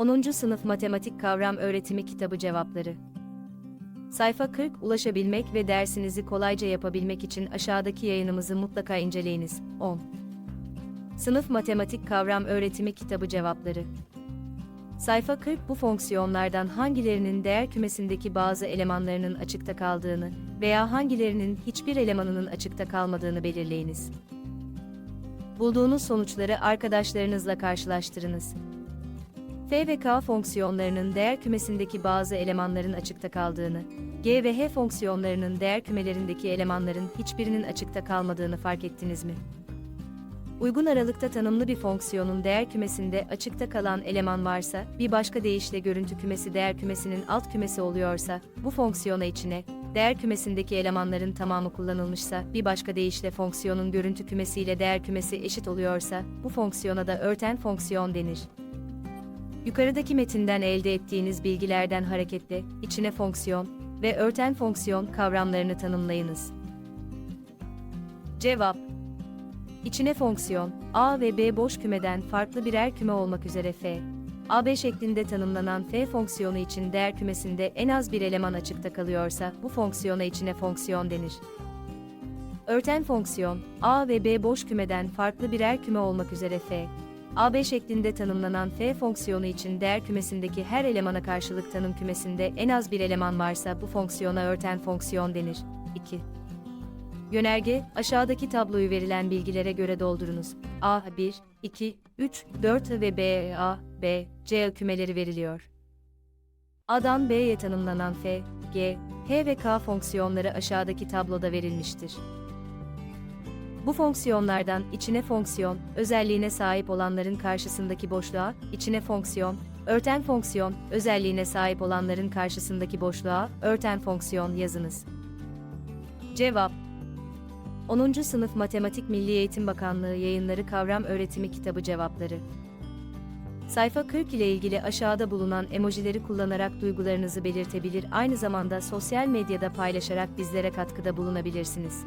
10. Sınıf Matematik Kavram Öğretimi Kitabı Cevapları Sayfa 40 Ulaşabilmek ve dersinizi kolayca yapabilmek için aşağıdaki yayınımızı mutlaka inceleyiniz. 10. Sınıf Matematik Kavram Öğretimi Kitabı Cevapları Sayfa 40 bu fonksiyonlardan hangilerinin değer kümesindeki bazı elemanlarının açıkta kaldığını veya hangilerinin hiçbir elemanının açıkta kalmadığını belirleyiniz. Bulduğunuz sonuçları arkadaşlarınızla karşılaştırınız. F ve K fonksiyonlarının değer kümesindeki bazı elemanların açıkta kaldığını, G ve H fonksiyonlarının değer kümelerindeki elemanların hiçbirinin açıkta kalmadığını fark ettiniz mi? Uygun aralıkta tanımlı bir fonksiyonun değer kümesinde açıkta kalan eleman varsa, bir başka deyişle görüntü kümesi değer kümesinin alt kümesi oluyorsa, bu fonksiyona içine, değer kümesindeki elemanların tamamı kullanılmışsa, bir başka deyişle fonksiyonun görüntü kümesiyle değer kümesi eşit oluyorsa, bu fonksiyona da örten fonksiyon denir. Yukarıdaki metinden elde ettiğiniz bilgilerden hareketle, içine fonksiyon ve örten fonksiyon kavramlarını tanımlayınız. Cevap İçine fonksiyon, A ve B boş kümeden farklı birer küme olmak üzere F, AB şeklinde tanımlanan F fonksiyonu için değer kümesinde en az bir eleman açıkta kalıyorsa, bu fonksiyona içine fonksiyon denir. Örten fonksiyon, A ve B boş kümeden farklı birer küme olmak üzere F, AB şeklinde tanımlanan F fonksiyonu için değer kümesindeki her elemana karşılık tanım kümesinde en az bir eleman varsa bu fonksiyona örten fonksiyon denir. 2. Yönerge, aşağıdaki tabloyu verilen bilgilere göre doldurunuz. A 1, 2, 3, 4 ve B, A, B, C kümeleri veriliyor. A'dan B'ye tanımlanan F, G, H ve K fonksiyonları aşağıdaki tabloda verilmiştir. Bu fonksiyonlardan içine fonksiyon, özelliğine sahip olanların karşısındaki boşluğa, içine fonksiyon, örten fonksiyon, özelliğine sahip olanların karşısındaki boşluğa, örten fonksiyon yazınız. Cevap 10. Sınıf Matematik Milli Eğitim Bakanlığı Yayınları Kavram Öğretimi Kitabı Cevapları Sayfa 40 ile ilgili aşağıda bulunan emojileri kullanarak duygularınızı belirtebilir aynı zamanda sosyal medyada paylaşarak bizlere katkıda bulunabilirsiniz.